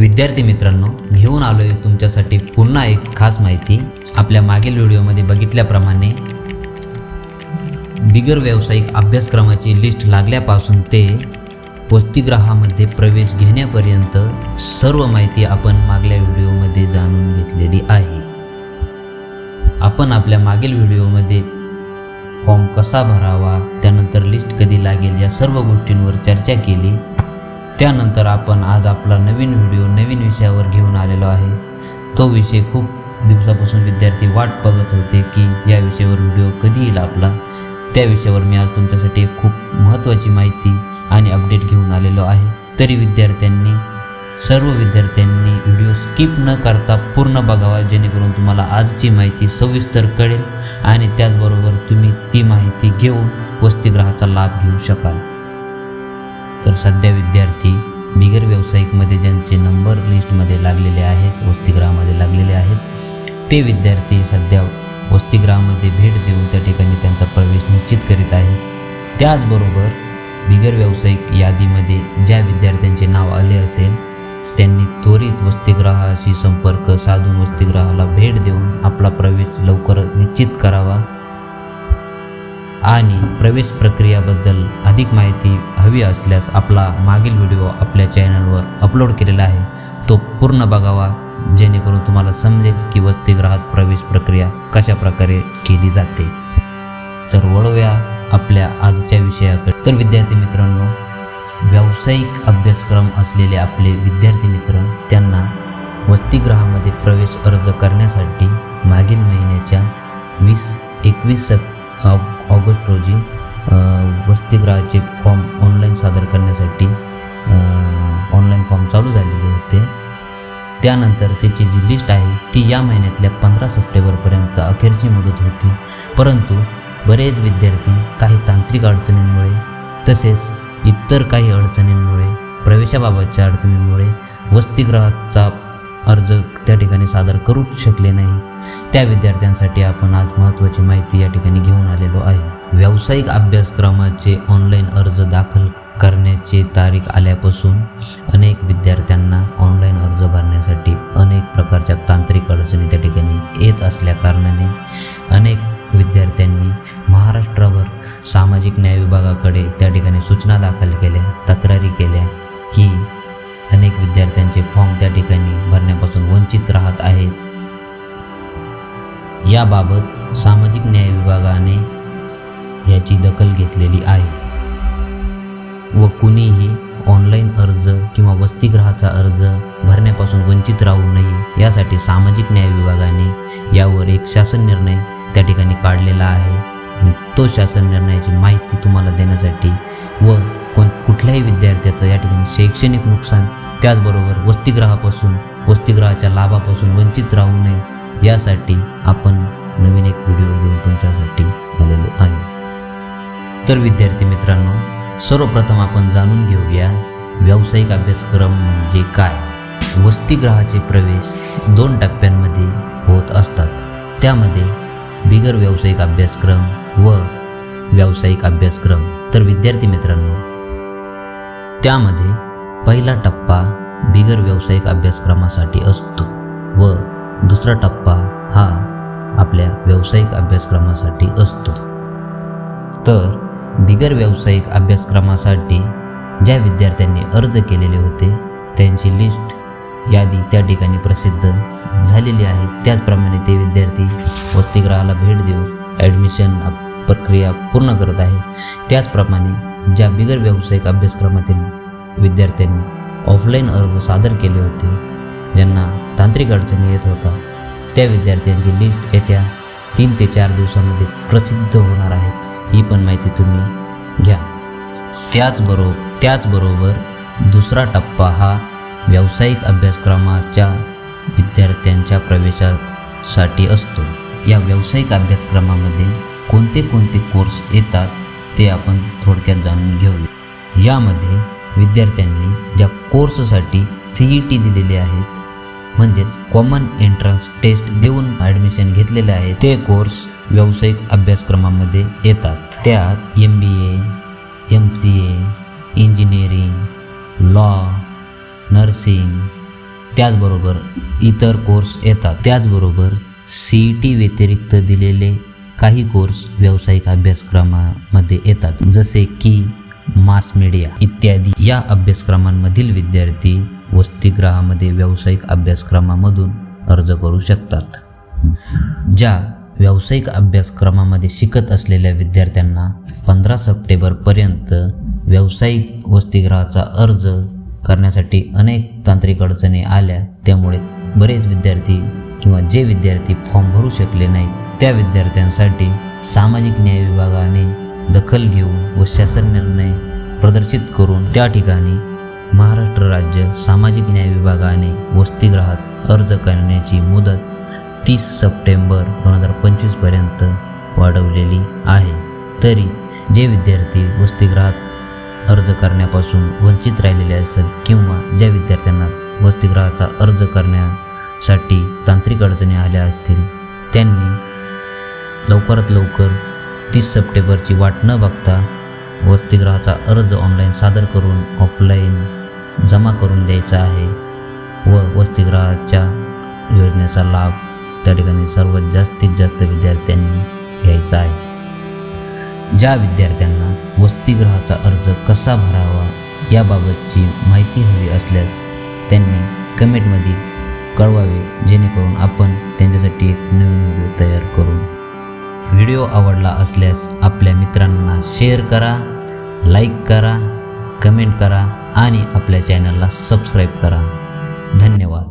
विद्यार्थी मित्रांनो घेऊन आलो आहे तुमच्यासाठी पुन्हा एक खास माहिती. आपल्या मागील व्हिडिओमध्ये बघितल्याप्रमाणे बिगर व्यावसायिक अभ्यासक्रमाची लिस्ट लागल्यापासून ते वसतिगृहामध्ये प्रवेश घेण्यापर्यंत सर्व माहिती आपण मागल्या व्हिडिओमध्ये जाणून घेतलेली आहे. आपण आपल्या मागील व्हिडिओमध्ये फॉर्म कसा भरावा त्यानंतर लिस्ट कधी लागेल या सर्व गोष्टींवर चर्चा केली. त्यानंतर आपण आज आपला नवीन व्हिडिओ नवीन विषयावर घेऊन आलेलो आहे. तो विषय खूप दिवसापासून विद्यार्थी वाट बघत होते की या विषयावर व्हिडिओ कधी येईल आपला? त्या विषयावर मी आज तुमच्यासाठी एक खूप महत्त्वाची माहिती आणि अपडेट घेऊन आलेलो आहे. तरी विद्यार्थ्यांनी सर्व विद्यार्थ्यांनी व्हिडिओ स्किप न करता पूर्ण बघावा जेणेकरून तुम्हाला आजची माहिती सविस्तर कळेल आणि त्याचबरोबर तुम्ही ती माहिती घेऊन वसतिगृहाचा लाभ घेऊ शकाल. तर सध्या विद्यार्थी बिगर व्यावसायिकमध्ये ज्यांचे नंबर लिस्टमध्ये लागलेले आहेत वसतिगृहामध्ये लागलेले आहेत ते विद्यार्थी सध्या वसतिगृहामध्ये भेट देऊन त्या ठिकाणी त्यांचा प्रवेश निश्चित करीत आहे त्याचबरोबर बिगर व्यावसायिक यादीमध्ये ज्या विद्यार्थ्यांचे नाव आले असेल त्यांनी त्वरित वसतिगृहाशी संपर्क साधून वसतिगृहाला भेट देऊन आपला प्रवेश लवकर निश्चित करावा. आणि प्रवेश प्रक्रियाबद्दल अधिक माहिती हवी असल्यास आपला मागील व्हिडिओ आपल्या चॅनलवर अपलोड केलेला आहे. तो पूर्ण बघावा जेणेकरून तुम्हाला समजेल की वसतिगृहात प्रवेश प्रक्रिया कशा प्रकारे केली जाते. तर वळूया आपल्या आजच्या विषयाकडे. तर विद्यार्थी मित्रांनो व्यावसायिक अभ्यासक्रम असलेले आपले विद्यार्थी मित्र त्यांना वसतिगृहामध्ये प्रवेश अर्ज करण्यासाठी मागील महिन्याच्या वीस एकवीस ऑगस्ट रोजी वसतिगृहाचे फॉर्म ऑनलाईन सादर करण्यासाठी ऑनलाईन फॉर्म चालू झालेले होते. त्यानंतर त्याची जी लिस्ट आहे ती या महिन्यातल्या पंधरा सप्टेंबरपर्यंत अखेरची मुदत होती. परंतु बरेच विद्यार्थी काही तांत्रिक अडचणींमुळे तसेच इतर काही अडचणींमुळे प्रवेशाबाबतच्या अडचणींमुळे वसतिगृहाचा अर्ज त्या ठिकाणी सादर करूच शकले नाही. त्या विद्यार्थ्यांसाठी आपण आज महत्त्वाची माहिती या ठिकाणी घेऊन आलेलो आहे. व्यावसायिक अभ्यासक्रमाचे ऑनलाईन अर्ज दाखल करण्याची तारीख आल्यापासून अनेक विद्यार्थ्यांना ऑनलाईन अर्ज भरण्यासाठी अनेक प्रकारच्या तांत्रिक अडचणी त्या ठिकाणी येत असल्या कारणाने अनेक विद्यार्थ्यांनी महाराष्ट्राभर सामाजिक न्याय विभागाकडे त्या ठिकाणी सूचना दाखल केल्या तक्रारी केल्या की अनेक विद्यार्थ्यांचे फॉर्म त्या ठिकाणी भरण्यापासून वंचित राहत आहेत. याबाबत सामाजिक न्याय विभागाने याची दखल घेतलेली आहे. व कुणीही ऑनलाईन अर्ज किंवा वसतिगृहाचा अर्ज भरण्यापासून वंचित राहू नये यासाठी सामाजिक न्याय विभागाने यावर एक शासन निर्णय त्या ठिकाणी काढलेला आहे. तो शासन निर्णयाची माहिती तुम्हाला देण्यासाठी व कोण कुठल्याही विद्यार्थ्याचं या ठिकाणी शैक्षणिक नुकसान त्याचबरोबर वसतिगृहापासून वसतिगृहाच्या लाभापासून वंचित राहू नये यासाठी आपण नवीन एक व्हिडिओ घेऊन तुमच्यासाठी आलेलो आहे. तर विद्यार्थी मित्रांनो सर्वप्रथम आपण जाणून घेऊया व्यावसायिक अभ्यासक्रम म्हणजे काय? वसतिगृहाचे प्रवेश दोन टप्प्यांमध्ये होत असतात. त्यामध्ये बिगर व्यावसायिक अभ्यासक्रम व व्यावसायिक अभ्यासक्रम. तर विद्यार्थी मित्रांनो त्यामध्ये पहिला टप्पा बिगर व्यावसायिक अभ्यासक्रमासाठी असतो व दुसरा टप्पा हा आपल्या व्यावसायिक अभ्यासक्रमासाठी असतो. तर बिगर व्यावसायिक अभ्यासक्रमासाठी ज्या विद्यार्थ्यांनी अर्ज केलेले होते त्यांची लिस्ट यादी त्या ठिकाणी प्रसिद्ध झालेली आहे. त्याचप्रमाणे ते विद्यार्थी वसतिगृहाला भेट देऊन ॲडमिशन प्रक्रिया पूर्ण करत आहे. त्याचप्रमाणे ज्या बिगर व्यावसायिक अभ्यासक्रमातील विद्यार्थ्यांनी ऑफलाईन अर्ज सादर केले होते ज्यांना तांत्रिक अडचणी येत होता. त्या विद्यार्थ्यांची लिस्ट येत्या तीन ते चार दिवसामध्ये प्रसिद्ध होणार आहेत ही पण माहिती तुम्ही घ्या. त्याचबरोबर त्याचबरोबर दुसरा टप्पा हा व्यावसायिक अभ्यासक्रमाच्या विद्यार्थ्यांच्या प्रवेशासाठी असतो. या व्यावसायिक अभ्यासक्रमामध्ये कोणते कोणते कोर्स येतात ते आपण थोडक्यात जाणून घेऊया. यामध्ये विद्यार्थ्यांनी ज्या कोर्ससाठी सी ई टी दिलेली आहेत म्हणजेच कॉमन एंट्रन्स टेस्ट देऊन ॲडमिशन घेतलेले आहे ते कोर्स व्यावसायिक अभ्यासक्रमामध्ये येतात. त्यात M B A M C A engineering law nursing त्याचबरोबर इतर कोर्स येतात. त्याचबरोबर सी ई टी व्यतिरिक्त दिलेले काही कोर्स व्यावसायिक अभ्यासक्रमामध्ये येतात. जसे की मास मीडिया इत्यादी या अभ्यासक्रमांमधील विद्यार्थी वसतिगृहामध्ये व्यावसायिक अभ्यासक्रमामधून अर्ज करू शकतात. ज्या व्यावसायिक अभ्यासक्रमामध्ये शिकत असलेल्या विद्यार्थ्यांना पंधरा सप्टेंबरपर्यंत व्यावसायिक वसतिगृहाचा अर्ज करण्यासाठी अनेक तांत्रिक अडचणी आल्या त्यामुळे बरेच विद्यार्थी किंवा जे विद्यार्थी फॉर्म भरू शकले नाहीत त्या विद्यार्थ्यांसाठी सामाजिक न्याय विभागाने दखल घेऊन व शासन निर्णय प्रदर्शित करून त्या ठिकाणी महाराष्ट्र राज्य सामाजिक न्याय विभागाने वसतिगृहात अर्ज करण्याची मुदत तीस सप्टेंबर दोन हजार पंचवीसपर्यंत वाढवलेली आहे. तरी जे विद्यार्थी वसतिगृहात अर्ज करण्यापासून वंचित राहिलेले असेल किंवा ज्या विद्यार्थ्यांना वसतिगृहाचा अर्ज करण्यासाठी तांत्रिक अडचणी आल्या असतील त्यांनी लवकरात लवकर तीस सप्टेंबरची वाट न बघता वसतिगृहाचा अर्ज ऑनलाईन सादर करून ऑफलाईन जमा करून द्यायचा आहे व वसतिगृहाच्या योजनेचा लाभ त्या ठिकाणी सर्वात जास्तीत जास्त विद्यार्थ्यांनी घ्यायचा आहे. ज्या विद्यार्थ्यांना वसतिगृहाचा अर्ज कसा भरावा याबाबतची माहिती हवी असल्यास त्यांनी कमेंटमध्ये कळवावे जेणेकरून आपण त्यांच्यासाठी एक नवीन व्हिडिओ तयार करू. व्हिडिओ आवडला असल्यास आपल्या मित्रांना शेअर करा लाईक करा कमेंट करा आणि आपल्या चॅनलला सबस्क्राईब करा. धन्यवाद.